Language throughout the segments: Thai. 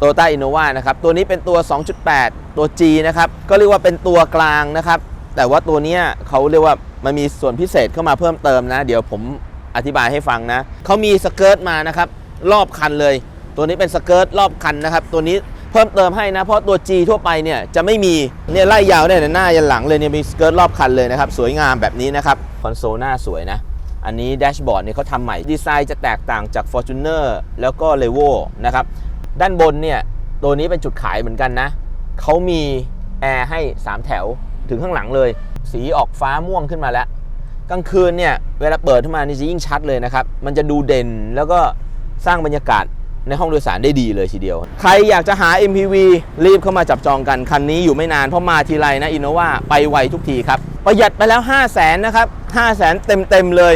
Toyota Innova นะครับ ตัวนี้เป็นตัว 2.8 ตัว G นะครับ ก็เรียกว่าเป็นตัวกลางนะครับ แต่ว่าตัวนี้เขาเรียกว่ามันมีส่วนพิเศษเข้ามาเพิ่มเติมนะ เดี๋ยวผมอธิบายให้ฟังนะ เขามีสเกิร์ตมานะครับ รอบคันเลย ตัวนี้เป็นสเกิร์ตรอบคันนะครับ ตัวนี้เพิ่มเติมให้นะ เพราะตัว G ทั่วไปเนี่ยจะไม่มีเนี่ยไล่ยาวเนี่ยหน้ายันหลังเลยเนี่ยมีสเกิร์ตรอบคันเลยนะครับ สวยงามแบบนี้นะครับ คอนโซลหน้าสวยนะอันนี้แดชบอร์ดเนี่ยเขาทำใหม่ ดีไซน์จะแตกต่างจาก Fortuner แล้วก็ l e v o นะครับ ด้านบนเนี่ยตัวนี้เป็นจุดขายเหมือนกันนะเขามีแอร์ให้ 3 แถวถึงข้างหลังเลย สีออกฟ้าม่วงขึ้นมาแล้ว กลางคืนเนี่ยเวลาเปิดขึ้นมานี่จะยิ่งชัดเลยนะครับ มันจะดูเด่นแล้วก็สร้างบรรยากาศในห้องโดยสารได้ดีเลยทีเดียว ใครอยากจะหา MPV รีบเข้ามาจับจองกัน คันนี้อยู่ไม่นานเพราะมาทีไรนะอินโนวาไปไวทุกทีครับ ประหยัดไปแล้ว 5 0 0แสนนะครับ 5 0 0แสนเต็มเต็มๆเลย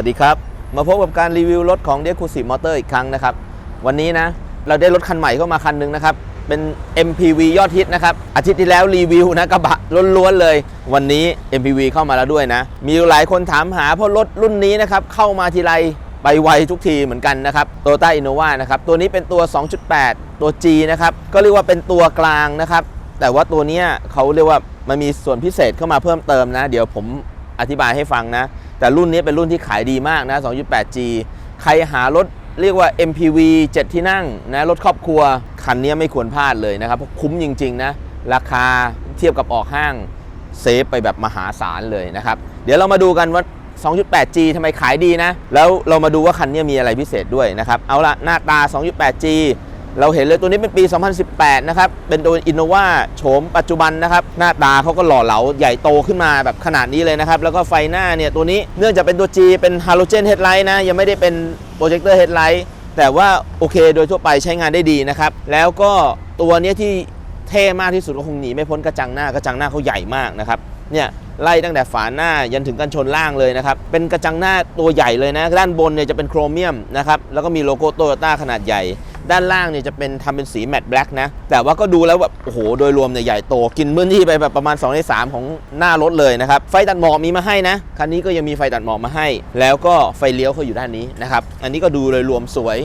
วัสดีครับ มาพบกับการรีวิวรถของ d e c u s i v Motor อีกครั้งนะครับ วันนี้นะ เราได้รถคันใหม่เข้ามาคันหนึ่งนะครับ เป็น MPV ยอดฮิตนะครับ อาทิตย์ที่แล้วรีวิวนะกระบะล้วนๆเลย วันนี้ MPV เข้ามาแล้วด้วยนะ มีหลายคนถามหาเพราะรถรุ่นนี้นะครับเข้ามาทีไรไปไวทุกทีเหมือนกันนะครับ Toyota Innova นะครับตัวนี้เป็นตัว 2.8 ตัว G นะครับก็เรียกว่าเป็นตัวกลางนะครับแต่ว่าตัวเนี้ยเขาเรียกว่ามันมีส่วนพิเศษเข้ามาเพิ่มเติมนะ เดี๋ยวผมอธิบายให้ฟังนะ แต่รุ่นนี้เป็นรุ่นที่ขายดีมากนะ 2.8G ใครหารถเรียกว่า MPV 7 ที่นั่งนะรถครอบครัว คันนี้ไม่ควรพลาดเลยนะครับ เพราะคุ้มจริง ๆ นะ ราคาเทียบกับออกห้างเซฟไปแบบมหาศาลเลยนะครับ เดี๋ยวเรามาดูกันว่า 2.8G ทำไมขายดีนะ แล้วเรามาดูว่าคันนี้มีอะไรพิเศษด้วยนะครับ เอาละหน้าตา 2.8G เราเห็นเลยตัวนี้เป็นปี 2018 นะครับ เป็นตัว Innova โฉมปัจจุบันนะครับ หน้าตาเขาก็หล่อเหลาใหญ่โตขึ้นมาแบบขนาดนี้เลยนะครับ แล้วก็ไฟหน้าเนี่ย ตัวนี้เนื่องจากเป็นตัว G เป็นฮาโลเจนเฮดไลท์นะ ยังไม่ได้เป็นโปรเจคเตอร์เฮดไลท์แต่ว่าโอเคโดยทั่วไปใช้งานได้ดีนะครับ แล้วก็ตัวนี้ที่เท่มากที่สุดก็คงหนีไม่พ้นกระจังหน้ากระจังหน้าเขาใหญ่มากนะครับเนี่ยไล่ตั้งแต่ฝาหน้ายันถึงกันชนล่างเลยนะครับ เป็นกระจังหน้าตัวใหญ่เลยนะ ด้านบนเนี่ยจะเป็นโครเมียมนะครับแล้วก็มีโลโก้โตโยต้าขนาดใหญ่ ด้านล่างเนี่ยจะเป็นทำเป็นสีแมตต์แบล็กนะ แต่ว่าก็ดูแล้วแบบโอ้โห โดยรวมเนี่ยใหญ่โต กินพื้นที่ไปแบบประมาณ2ใน3 ของหน้ารถเลยนะครับ ไฟตัดหมอกมีมาให้นะ คันนี้ก็ยังมีไฟตัดหมอกมาให้ แล้วก็ไฟเลี้ยวเขาอยู่ด้านนี้นะครับ อันนี้ก็ดูโดยรวมสวย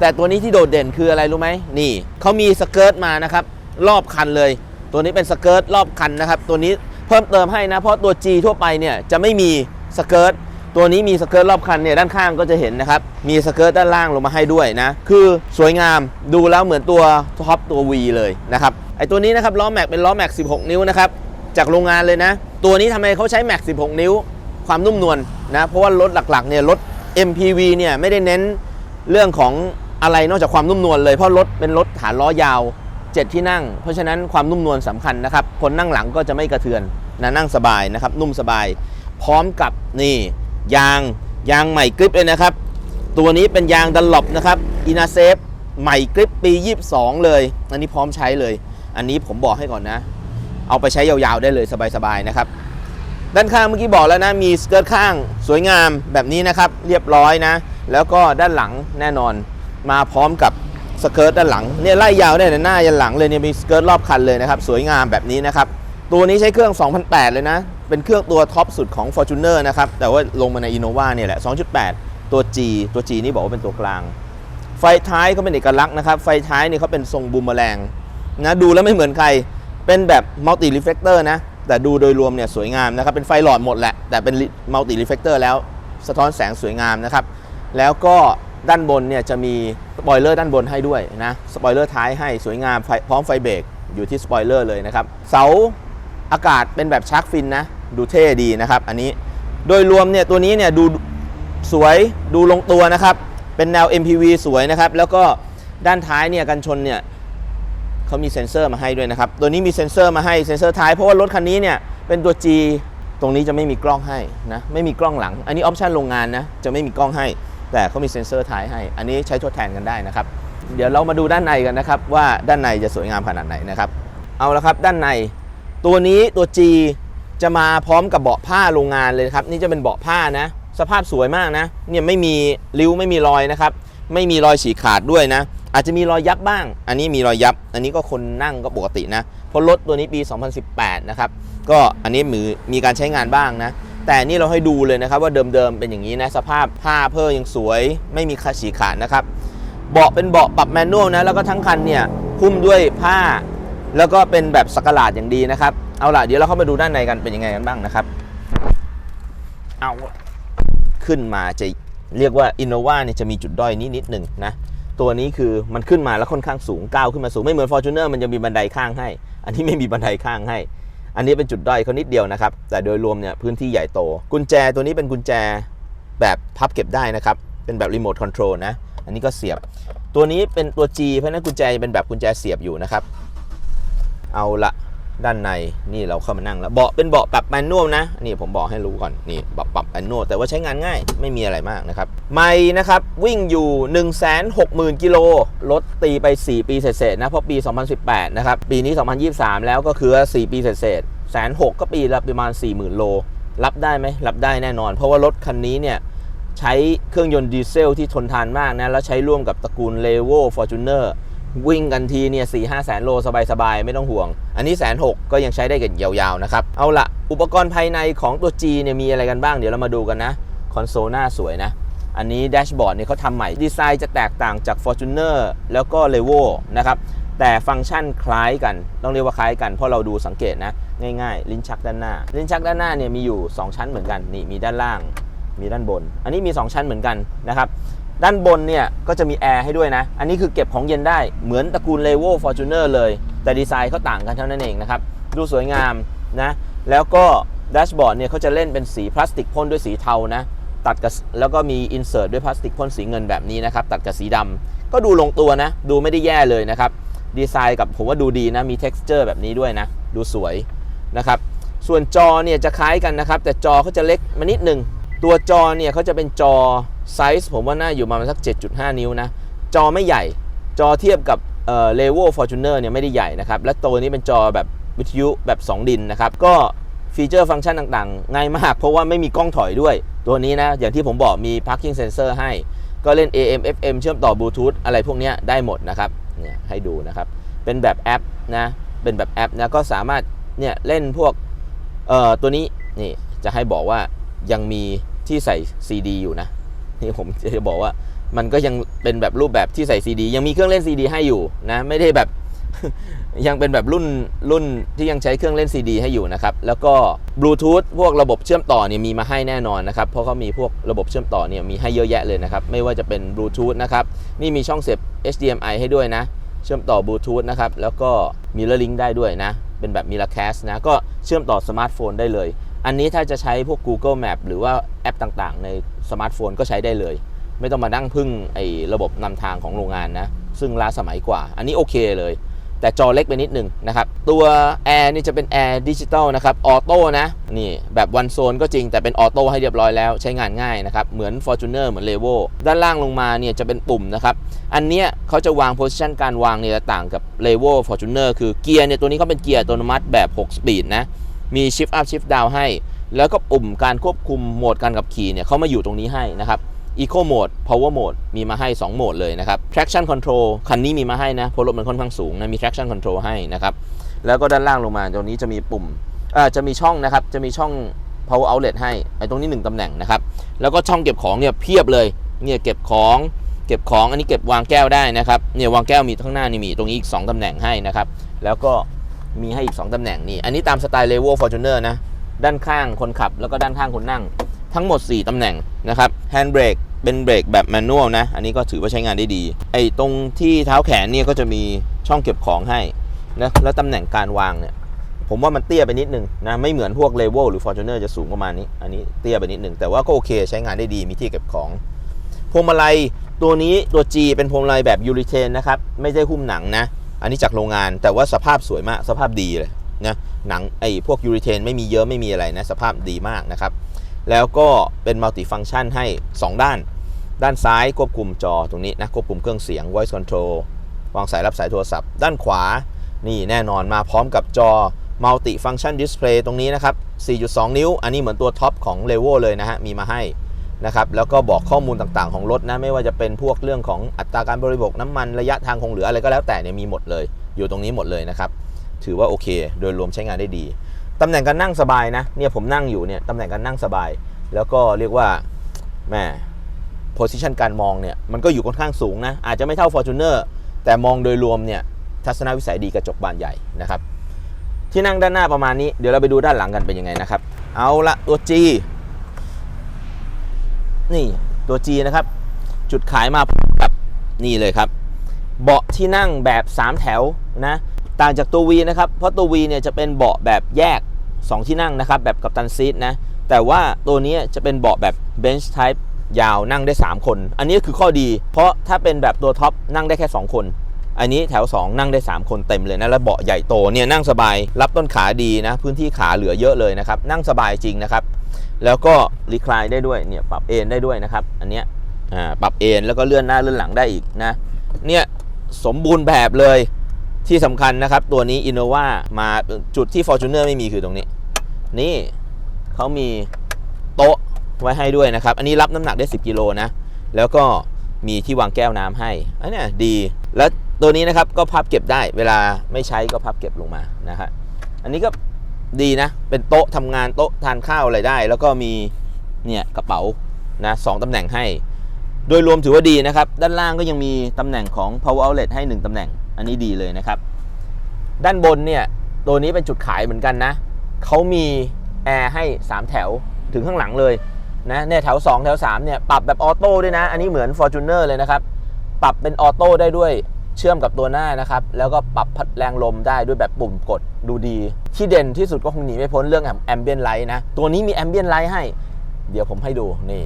แต่ตัวนี้ที่โดดเด่นคืออะไรรู้ไหมนี่เขามีสเกิร์ตมานะครับรอบคันเลย ตัวนี้เป็นสเกิร์ตรอบคันนะครับ ตัวนี้เพิ่มเติมให้นะ เพราะตัว G ทั่วไปเนี่ยจะไม่มีสเกิร์ต ตัวนี้มีสเกิร์ตรอบคันเนี่ยด้านข้างก็จะเห็นนะครับ มีสเกิร์ตด้านล่างลงมาให้ด้วยนะ คือสวยงามดูแล้วเหมือนตัวท็อปตัว V เลยนะครับไอตัวนี้นะครับล้อแม็กเป็นล้อแม็ก16 นิ้วนะครับจากโรงงานเลยนะ ตัวนี้ทำไมเขาใช้แม็ก16 นิ้ว ความนุ่มนวลนะเพราะว่ารถหลักๆเนี่ยรถ MPV เนี่ยไม่ได้เน้นเรื่องของอะไรนอกจากความนุ่มนวลเลยเพราะรถเป็นรถฐานล้อยาว 7 ที่นั่ง เพราะฉะนั้นความนุ่มนวลสำคัญนะครับคนนั่งหลังก็จะไม่กระเทือนนะนั่งสบายนะครับนุ่มสบาย พร้อมกับนี่ ยางยางใหม่กริปเลยนะครับ ตัวนี้เป็นยางดันหลบนะครับอินาเซฟใหม่กริปปี 22 เลย อันนี้พร้อมใช้เลย อันนี้ผมบอกให้ก่อนนะ เอาไปใช้ยาวๆได้เลยสบายๆนะครับ ด้านข้างเมื่อกี้บอกแล้วนะ มีสเกิร์ตข้างสวยงามแบบนี้นะครับ เรียบร้อยนะ แล้วก็ด้านหลังแน่นอน มาพร้อมกับสเกิร์ตด้านหลังเนี่ยไล่ยาวได้แต่หน้ายันหลังเลยเนี่ยมีสเกิร์ตรอบคันเลยนะครับ สวยงามแบบนี้นะครับ ตัวนี้ใช้เครื่อง 2008 เลยนะ เป็นเครื่องตัวท็อปสุดของ Fortuner นะครับ แต่ว่าลงมาใน Innova เนี่ยแหละ 2.8 ตัว G ตัว G นี่บอกว่าเป็นตัวกลาง ไฟท้ายเขาเป็นเอกลักษณ์นะครับ ไฟท้ายนี่เขาเป็นทรงบูมเมอแรงนะดูแล้วไม่เหมือนใคร เป็นแบบมัลติรีเฟ l เตอร์นะ แต่ดูโดยรวมเนี่ยสวยงามนะครับ เป็นไฟหลอดหมดแหละ แต่เป็นมัลติรีเฟ l เตอร์แล้วสะท้อนแสงสวยงามนะครับ แล้วก็ด้านบนเนี่ยจะมีสปอยเลอร์ด้านบนให้ด้วยนะ สปอยเลอร์ท้ายให้สวยงามพร้อมไฟเบรกอยู่ที่สปอยเลอร์เลยนะครับ เสา อากาศเป็นแบบชาร์กฟินนะ ดูเท่ดีนะครับ อันนี้โดยรวมเนี่ยตัวนี้เนี่ยดูสวยดูลงตัวนะครับ เป็นแนว MPV สวยนะครับ แล้วก็ด้านท้ายเนี่ยกันชนเนี่ยเขามีเซ็นเซอร์มาให้ด้วยนะครับ ตัวนี้มีเซ็นเซอร์มาให้เซ็นเซอร์ท้ายเพราะว่ารถคันนี้เนี่ยเป็นตัว G ตรงนี้จะไม่มีกล้องให้นะไม่มีกล้องหลัง อันนี้ออปชันโรงงานนะจะไม่มีกล้องให้ แต่เขามีเซ็นเซอร์ท้ายให้ อันนี้ใช้ทดแทนกันได้นะครับ เดี๋ยวเรามาดูด้านในกันนะครับว่าด้านในจะสวยงามขนาดไหนนะครับ เอาละครับด้านใน ตัวนี้ตัว G จะมาพร้อมกับเบาะผ้าโรงงานเลยครับ นี่จะเป็นเบาะผ้านะ สภาพสวยมากนะ เนี่ยไม่มีริ้วไม่มีรอยนะครับ ไม่มีรอยฉีกขาดด้วยนะ อาจจะมีรอยยับบ้าง อันนี้มีรอยยับ อันนี้ก็คนนั่งก็ปกตินะ เพราะรถตัวนี้ปี 2018 นะครับ ก็อันนี้มือมีการใช้งานบ้างนะ แต่นี่เราให้ดูเลยนะครับ ว่าเดิมๆเป็นอย่างนี้นะ สภาพผ้าเพิ่ยังสวย ไม่มีขาฉีกขาดนะครับ เบาะเป็นเบาะปรับแมนนวลนะ แล้วก็ทั้งคันเนี่ย หุ้มด้วยผ้า แล้วก็เป็นแบบสกหลาดอย่างดีนะครับ เอาล่ะเดี๋ยวเราเข้ามาดูด้านในกันเป็นยังไงกันบ้างนะครับ เอาขึ้นมาจะเรียกว่า Innova เนี่ยจะมีจุดด้อยนิดนิดหนึ่งนะ ตัวนี้คือมันขึ้นมาแล้วค่อนข้างสูงก้าวขึ้นมาสูงไม่เหมือน Fortuner มันจะมีบันไดข้างให้ อันนี้ไม่มีบันไดข้างให้ อันนี้เป็นจุดด้อยเขานิดเดียวนะครับ แต่โดยรวมเนี่ยพื้นที่ใหญ่โต กุญแจตัวนี้เป็นกุญแจแบบพับเก็บได้นะครับ เป็นแบบรีโมทคอนโทรลนะ อันนี้ก็เสียบ ตัวนี้เป็นตัว G เพราะฉะนั้นกุญแจเป็นแบบกุญแจเสียบอยู่นะครับ เอาละด้านในนี่เราเข้ามานั่งแล้วเบาะเป็นเบาะปรับแมนนวลนะนี่ผมบอกให้รู้ก่อนนี่เบาะปรับแมนนวลแต่ว่าใช้งานง่ายไม่มีอะไรมากนะครับไม่นะครับวิ่งอยู่ 1 6 0 0 0 0 กิโลรถตีไป 4 ปีเศษๆนะเพราะปี 2018 นะครับ ปีนี้ 2023 แล้วก็คือ 4 ปีเศษๆแสนหกก็ปีละประมาณ 40,000 โล รับได้ไหมรับได้แน่นอน เพราะว่ารถคันนี้เนี่ยใช้เครื่องยนต์ดีเซลที่ทนทานมากนะแล้วใช้ร่วมกับตระกูลเลโวฟอร์จูเนอร์ วิ่งกันทีเนี่ยสี่ห้าแสนโลสบายๆ ไม่ต้องห่วง อันนี้แสนหกก็ยังใช้ได้กันยาวๆ นะครับ เอาละอุปกรณ์ภายในของตัว G เนี่ยมีอะไรกันบ้างเดี๋ยวเรามาดูกันนะ คอนโซลหน้าสวยนะ อันนี้แดชบอร์ดเนี่ยเขาทำใหม่ ดีไซน์จะแตกต่างจาก Fortuner แล้วก็ l e v o นะครับ แต่ฟังก์ชันคล้ายกัน ต้องเรียกว่าคล้ายกัน เพราะเราดูสังเกตนะ ง่ายๆ ลิ้นชักด้านหน้า ลิ้นชักด้านหน้าเนี่ยมีอยู่ 2 ชั้นเหมือนกัน นี่มีด้านล่าง มีด้านบน อันนี้มี 2 ชั้นเหมือนกันนะครับ ด้านบนเนี่ยก็จะมีแอร์ให้ด้วยนะ อันนี้คือเก็บของเย็นได้เหมือนตระกูล l e v o Fortuner เลย แต่ดีไซน์เขาต่างกันเท่านั้นเองนะครับ ดูสวยงามนะ แล้วก็แดชบอร์ดเนี่ยเขาจะเล่นเป็นสีพลาสติกพ่นด้วยสีเทานะ ตัดกับแล้วก็มีอินเสิร์ตด้วยพลาสติกพ่นสีเงินแบบนี้นะครับ ตัดกับสีดำก็ดูลงตัวนะ ดูไม่ได้แย่เลยนะครับ ดีไซน์กับผมว่าดูดีนะ มี t e x t อร์แบบนี้ด้วยนะ ดูสวยนะครับ ส่วนจอเนี่ยจะคล้ายกันนะครับ แต่จอเขาจะเล็กมานิดหนึ่ง ตัวจอเนี่ยเขาจะเป็นจอ ไซส์ผมว่าน่าอยู่ประมาณสัก 7.5 นิ้วนะ จอไม่ใหญ่ จอเทียบกับเอ่อ Levo Fortuner เนี่ยไม่ได้ใหญ่นะครับ และตัวนี้เป็นจอแบบวิทยุแบบ 2 ดินนะครับ ก็ฟีเจอร์ฟังก์ชันต่างๆ ง่ายมาก เพราะว่าไม่มีกล้องถอยด้วย ตัวนี้นะ อย่างที่ผมบอกมี parking sensor ให้ ก็เล่น AM FM เชื่อมต่อบลูทูธอะไรพวกนี้ได้หมดนะครับเนี่ยให้ดูนะครับ เป็นแบบแอปนะเป็นแบบแอปนะก็สามารถเนี่ยเล่นพวกเอ่อตัวนี้นี่จะให้บอกว่ายังมีที่ใส่ CD อยู่นะ นี่ผมจะบอกว่า มันก็ยังเป็นแบบรูปแบบที่ใส่ CD ยังมีเครื่องเล่น CD ให้อยู่นะ ไม่ได้แบบยังเป็นแบบรุ่นรุ่นที่ยังใช้เครื่องเล่น CD ให้อยู่นะครับ แล้วก็บลูทูธพวกระบบเชื่อมต่อเนี่ยมีมาให้แน่นอนนะครับ เพราะเขามีพวกระบบเชื่อมต่อเนี่ยมีให้เยอะแยะเลยนะครับ ไม่ว่าจะเป็นบลูทูธนะครับ นี่มีช่องเสียบ HDMI ให้ด้วยนะ เชื่อมต่อบลูทูธนะครับ แล้วก็มีเลอร์ลิงได้ด้วยนะ เป็นแบบมิล a แคสนะ ก็เชื่อมต่อสมาร์ทโฟนได้เลย อันนี้ถ้าจะใช้พวก Google Map หรือว่าแอปต่างๆ ใน สมาร์ทโฟนก็ใช้ได้เลย ไม่ต้องมานั่งพึ่งไอ้ระบบนำทางของโรงงานนะ ซึ่งล้าสมัยกว่า อันนี้โอเคเลย แต่จอเล็กไปนิดหนึงนะครับ ตัวแอร์นี่จะเป็นแอร์ดิจิตอลนะครับออโต้นะ นี่แบบวันโซนก็จริงแต่เป็นออโต้ให้เรียบร้อยแล้วใช้งานง่ายนะครับ เหมือน Fortuner เหมือน l e v o ด้านล่างลงมาเนี่ยจะเป็นปุ่มนะครับ อันเนี้ยเขาจะวางโพ i ิชันการวางเนี่ยต่างกับ l e v o Fortuner คือเกียร์เนี่ยตัวนี้เขาเป็นเกียร์อัตโนมัติแบบ 6 สปีดนะ มี Shift Up Shift Down ให้ แล้วก็ปุ่มการควบคุมโหมดการขับขี่เนี่ยเขามาอยู่ตรงนี้ให้นะครับ Eco Mode Power Mode มีมาให้ 2 โหมดเลยนะครับ Traction Control คันนี้มีมาให้นะเพราะรถมันค่อนข้างสูงนะมี Traction Control ให้นะครับ แล้วก็ด้านล่างลงมาตรงนี้จะมีปุ่มอ่าจะมีช่องนะครับ จะมีช่อง power outlet ให้ไอ้ตรงนี้ 1ตำแหน่งนะครับ แล้วก็ช่องเก็บของเนี่ยเพียบเลยเนี่ยเก็บของเก็บของอันนี้เก็บวางแก้วได้นะครับ เนี่ยวางแก้วมีข้างหน้านี่มีตรงนี้อีก 2ตำแหน่งให้นะครับ แล้วก็ มีให้อีก 2 ตำแหน่งนี่ อันนี้ตามสไตล์ Levo Fortuner นอร์นะ ด้านข้างคนขับ แล้วก็ด้านข้างคนนั่ง ทั้งหมด 4 ตำแหน่งนะครับ Hand Brake เป็นเบรกแบบแมนนวลนะ อันนี้ก็ถือว่าใช้งานได้ดี ไอ้ตรงที่เท้าแขนเนี่ยก็จะมีช่องเก็บของให้นะแล้วตำแหน่งการวางเนี่ยผมว่ามันเตี้ยไปนิดนึงนะไม่เหมือนพวก l e v o หรือ Fortuner จะสูงประมาณนี้ อันนี้เตี้ยไปนิดนึง แต่ว่าก็โอเคใช้งานได้ดีมีที่เก็บของ พวงมาลัยตัวนี้ตัว G เป็นพวงมาลัยแบบยูริเทนนะครับ ไม่ใช่หุ้มหนังนะ อันนี้จากโรงงานแต่ว่าสภาพสวยมากสภาพดีเลยนะหนังไอ้พวกยูริเทนไม่มีเยอะไม่มีอะไรนะสภาพดีมากนะครับ แล้วก็เป็นมัลติฟัง c t ชันให้ 2 ด้าน ด้านซ้ายควบคุมจอตรงนี้นะควบคุมเครื่องเสียง voice control วางสายรับสายโทรศัพท์ ด้านขวานี่แน่นอนมาพร้อมกับจอ multi function display ตรงนี้นะครับ 4.2 นิ้ว อันนี้เหมือนตัวท็อปของ l e v o เลยนะฮะมีมาให้ นะครับแล้วก็บอกข้อมูลต่างๆของรถนะไม่ว่าจะเป็นพวกเรื่องของอัตราการบริโภคน้ำมันระยะทางคงเหลืออะไรก็แล้วแต่เนี่ยมีหมดเลย อยู่ตรงนี้หมดเลยนะครับถือว่าโอเค โดยรวมใช้งานได้ดีตำแหน่งการนั่งสบายนะเนี่ยผมนั่งอยู่เนี่ยตำแหน่งการนั่งสบาย แล้วก็เรียกว่าแม่ position การมองเนี่ยมันก็อยู่ค่อนข้างสูงนะอาจจะไม่เท่า Fortuner แต่มองโดยรวมเนี่ยทัศนวิสัยดีกระจกบานใหญ่นะครับที่นั่งด้านหน้าประมาณนี้เดี๋ยวเราไปดูด้านหลังกันเป็นยังไงนะครับ เอาละตัว G นี่ตัว G นะครับ จุดขายมากับนี่เลยครับ เบาะที่นั่งแบบ 3 แถวนะต่างจากตัว V นะครับ เพราะตัว V เนี่ยจะเป็นเบาะแบบแยก 2 ที่นั่งนะครับ แบบกัปตันซีทนะแต่ว่าตัวนี้จะเป็นเบาะแบบ Bench Type ยาวนั่งได้ 3 คน อันนี้คือข้อดี เพราะถ้าเป็นแบบตัวท็อปนั่งได้แค่ 2 คน อันนี้แถว 2 นั่งได้ 3 คนเต็มเลยนะ แล้วเบาะใหญ่โตเนี่ยนั่งสบาย รับต้นขาดีนะ พื้นที่ขาเหลือเยอะเลยนะครับ นั่งสบายจริงนะครับ แล้วก็รีคลายได้ด้วยเนี่ยปรับเอนได้ด้วยนะครับ อันเนี้ยอ่าปรับเอนแล้วก็เลื่อนหน้าเลื่อนหลังได้อีกนะเนี่ยสมบูรณ์แบบเลยที่สำคัญนะครับ ตัวนี้ Innova มาจุดที่ Fortuner ไม่มีคือตรงนี้ นี่เขามีโต๊ะไว้ให้ด้วยนะครับ อันนี้รับน้ำหนักได้ 10กิโลนะ แล้วก็มีที่วางแก้วน้ำให้อันนี้ดี แล้วตัวนี้นะครับก็พับเก็บได้ เวลาไม่ใช้ก็พับเก็บลงมานะฮะอันนี้ก็ ดีนะ เป็นโต๊ะทำงานโต๊ะทานข้าวอะไรได้ แล้วก็มีเนี่ยกระเป๋านะสองตำแหน่งให้ โดยรวมถือว่าดีนะครับ ด้านล่างก็ยังมีตำแหน่งของ power outlet ให้ 1ตำแหน่ง อันนี้ดีเลยนะครับ ด้านบนเนี่ยตัวนี้เป็นจุดขายเหมือนกันนะเขามีแอร์ให้ 3 แถวถึงข้างหลังเลยนะเนี่ยแถว 2 แถว 3 เนี่ย ปรับแบบออโต้ด้วยนะ อันนี้เหมือน Fortuner เลยนะครับ ปรับเป็นออโต้ได้ด้วย เชื่อมกับตัวหน้านะครับ แล้วก็ปรับพัดแรงลมได้ด้วยแบบปุ่มกดดูดี ที่เด่นที่สุดก็คงหนีไม่พ้นเรื่องแอมเบียนไลท์นะ ตัวนี้มีแอมเบียนไลท์ให้ เดี๋ยวผมให้ดูนี่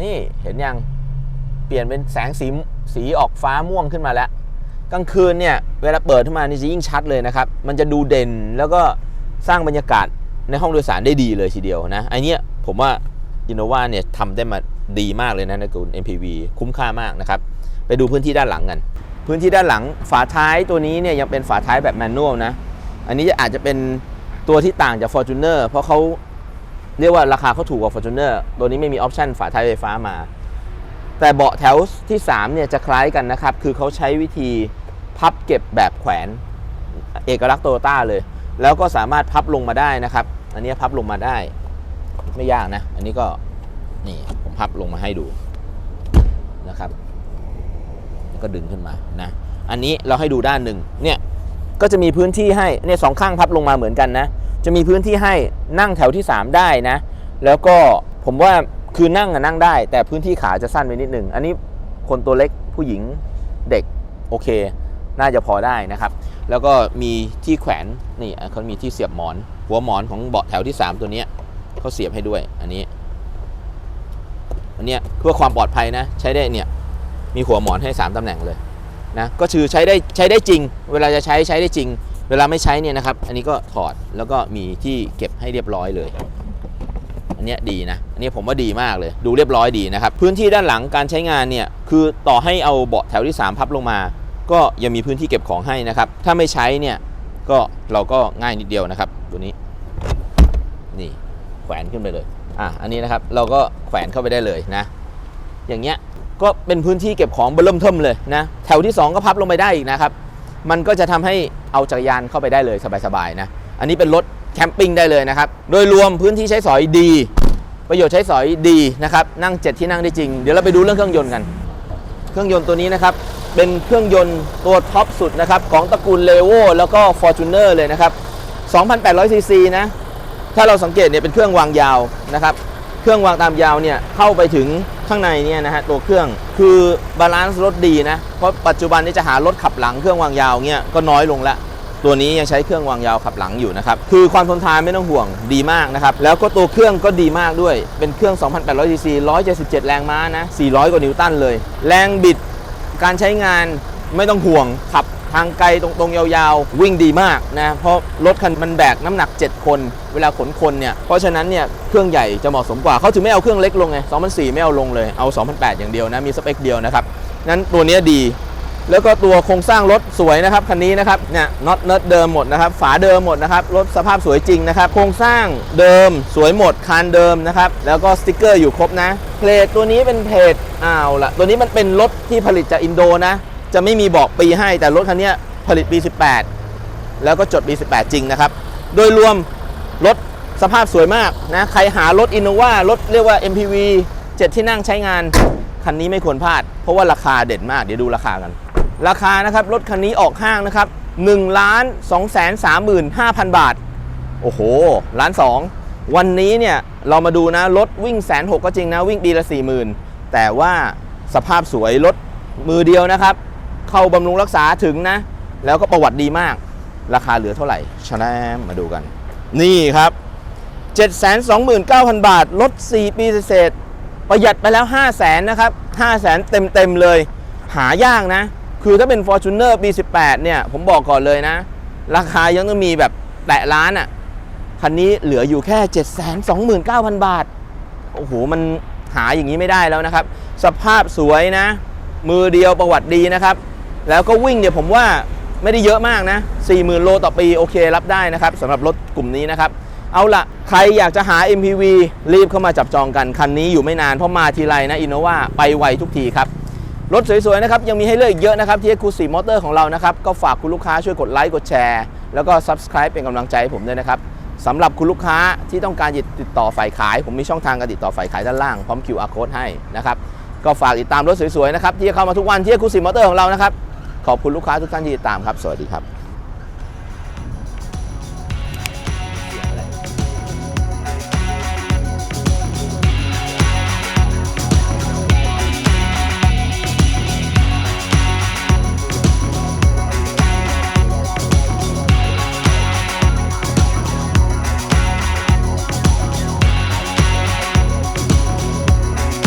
นี่เห็นยังเปลี่ยนเป็นแสงสีสีออกฟ้าม่วงขึ้นมาแล้วกลางคืนเนี่ยเวลาเปิดขึ้นมานี่จะยิ่งชัดเลยนะครับ มันจะดูเด่นแล้วก็สร้างบรรยากาศในห้องโดยสารได้ดีเลยทีเดียวนะไอเนี้ยผมว่า Innova เนี่ยทำได้มาดีมากเลยนะในกลุ่ม MPV คุ้มค่ามากนะครับ ไปดูพื้นที่ด้านหลังกัน พื้นที่ด้านหลังฝาท้ายตัวนี้เนี่ยยังเป็นฝาท้ายแบบแมนนวลนะ อันนี้อาจจะเป็นตัวที่ต่างจาก Fortuner เพราะเขาเรียกว่าราคาเขาถูกกว่า Fortuner ตัวนี้ไม่มีออปชันฝาท้ายไฟฟ้ามา แต่เบาะแถวที่3เนี่ยจะคล้ายกันนะครับ คือเขาใช้วิธีพับเก็บแบบแขวน เอกลักษณ์โตโยต้าเลย แล้วก็สามารถพับลงมาได้นะครับ อันนี้พับลงมาได้ ไม่ยากนะ อันนี้ก็นี่ผมพับลงมาให้ดูนะครับแล้วก็ดึงขึ้นมานะอันนี้เราให้ดูด้านหนึ่งเนี่ยก็จะมีพื้นที่ให้เนี่ยสองข้างพับลงมาเหมือนกันนะจะมีพื้นที่ให้นั่งแถวที่ 3 ได้นะ แล้วก็ผมว่าคือนั่งอะนั่งได้ แต่พื้นที่ขาจะสั้นไปนิดหนึ่งอันนี้คนตัวเล็กผู้หญิงเด็กโอเค น่าจะพอได้นะครับ แล้วก็มีที่แขวนนี่เขามีที่เสียบหมอน หัวหมอนของเบาะแถวที่ 3 ตัวนี้ เขาเสียบให้ด้วยอันนี้ อันเนี้ยเพื่อความปลอดภัยนะ ใช้ได้เนี่ยมีหัวหมอนให้ 3ตำแหน่งเลยนะก็คือใช้ได้ใช้ได้จริง เวลาจะใช้ใช้ได้จริง เวลาไม่ใช้เนี่ยนะครับ อันนี้ก็ถอดแล้วก็มีที่เก็บให้เรียบร้อยเลย อันเนี้ยดีนะ อันนี้ผมว่าดีมากเลย ดูเรียบร้อยดีนะครับ พื้นที่ด้านหลังการใช้งานเนี่ยคือต่อให้เอาเบาะแถวที่ 3 พับลงมา ก็ยังมีพื้นที่เก็บของให้นะครับ ถ้าไม่ใช้เนี่ยก็เราก็ง่ายนิดเดียวนะครับ ตัวนี้ แขวนขึ้นไปเลยอะอันนี้นะครับเราก็แขวนเข้าไปได้เลยนะ อย่างเงี้ยก็เป็นพื้นที่เก็บของเบิ่มเทิมเลยนะแถวที่ 2 ก็พับลงไปได้อีกนะครับ มันก็จะทำให้เอาจักรยานเข้าไปได้เลยสบายๆนะอันนี้เป็นรถแคมปิ้งได้เลยนะครับ โดยรวมพื้นที่ใช้สอยดี ประโยชน์ใช้สอยดีนะครับ นั่งเจ็ดที่นั่งได้จริง เดี๋ยวเราไปดูเรื่องเครื่องยนต์กัน เครื่องยนต์ตัวนี้นะครับ เป็นเครื่องยนต์ตัวท็อปสุดนะครับ ของตระกูลเลโวแล้วก็ Fortuner เลยนะครับ 2,800ซีซีนะ ถ้าเราสังเกตเนี่ยเป็นเครื่องวางยาวนะครับ เครื่องวางตามยาวเนี่ยเข้าไปถึงข้างในเนี่ยนะฮะตัวเครื่องคือบาลานซ์รถดีนะเพราะปัจจุบันนี้จะหารถขับหลังเครื่องวางยาวเนี่ยก็น้อยลงละตัวนี้ยังใช้เครื่องวางยาวขับหลังอยู่นะครับคือความทนทานไม่ต้องห่วงดีมากนะครับแล้วก็ตัวเครื่องก็ดีมากด้วย เป็นเครื่อง 2,800ซีซี177 แรงม้านะ400 กว่านิวตันเลย แรงบิดการใช้งานไม่ต้องห่วงขับ ทางไกลตรงๆยาวๆ วิ่งดีมากนะเพราะรถคันมันแบกน้ำหนัก 7 คน เวลาขนคนเนี่ยเพราะฉะนั้นเนี่ยเครื่องใหญ่จะเหมาะสมกว่าเขาถึงไม่เอาเครื่องเล็กลงไง2004 ไม่เอาลงเลยเอา 2008 อย่างเดียวนะมีสเปคเดียวนะครับนั้นตัวนี้ดี แล้วก็ตัวโครงสร้างรถสวยนะครับคันนี้นะครับเนี่ยน็อตเนิร์ดเดิมหมดนะครับฝาเดิมหมดนะครับรถสภาพสวยจริงนะครับโครงสร้างเดิมสวยหมดคานเดิมนะครับแล้วก็สติกเกอร์อยู่ครบนะเพลทตัวนี้เป็นเพลทอ้าวละตัวนี้มันเป็นรถที่ผลิตจากอินโดนะ จะไม่มีบอกปีให้ แต่รถคันนี้ผลิตปี 18 แล้วก็จดปี 18 จริงนะครับ โดยรวมรถสภาพสวยมากนะ ใครหารถอินโนวารถเรียกว่า MPV 7 ที่นั่งใช้งาน คันนี้ไม่ควรพลาด เพราะว่าราคาเด่นมาก เดี๋ยวดูราคากัน ราคานะครับ รถคันนี้ออกห้างนะครับ1ล้าน2แสน35,000 บาท โอ้โหล้านสองวันนี้เนี่ยเรามาดูนะ รถวิ่งแสนหกก็จริงนะ วิ่งดีละ40,000 แต่ว่าสภาพสวยรถมือเดียวนะครับ เข้าบำรุงรักษาถึงนะ แล้วก็ประวัติดีมาก ราคาเหลือเท่าไหร่ชแนมมาดูกัน นี่ครับ 729,000 บาท ลด 4 ปีเศษ ประหยัดไปแล้ว 5 0 0แสนนะครับ 5 0 0แสนเต็มๆเลย หายากนะ คือถ้าเป็น Fortuner ปี 18 เนี่ย ผมบอกก่อนเลยนะ ราคายังต้องมีแบบแตะล้านอะ่ะ คันนี้เหลืออยู่แค่ 729,000 บาท โอ้โห มันหาอย่างนี้ไม่ได้แล้วนะครับ สภาพสวยนะ มือเดียวประวัติดีนะครับ แล้วก็วิ่งเนี่ยผมว่าไม่ได้เยอะมากนะ40,000 โลต่อปีโอเครับได้นะครับสำหรับรถกลุ่มนี้นะครับ เอาละใครอยากจะหา MPV รีบเข้ามาจับจองกัน คันนี้อยู่ไม่นานเพราะมาทีไรนะอินโนวาไปไวทุกทีครับ รถสวยๆนะครับ ยังมีให้เลือกอีกเยอะนะครับที่ Exclusive Motor ของเรานะครับ ก็ฝากคุณลูกค้าช่วยกดไลค์กดแชร์ แล้วก็ Subscribe เป็นกำลังใจให้ผมด้วยนะครับสำหรับคุณลูกค้าที่ต้องการติดต่อฝ่ายขาย ผมมีช่องทางการติดต่อฝ่ายขายด้านล่างพร้อม QR code ให้นะครับก็ฝากติดตามรถสวยๆนะครับที่เข้ามาทุกวันที่ Exclusive Motor ของเรานะครับ ขอบคุณลูกค้าทุกท่านที่ติดตามครับ สวัสดีครับ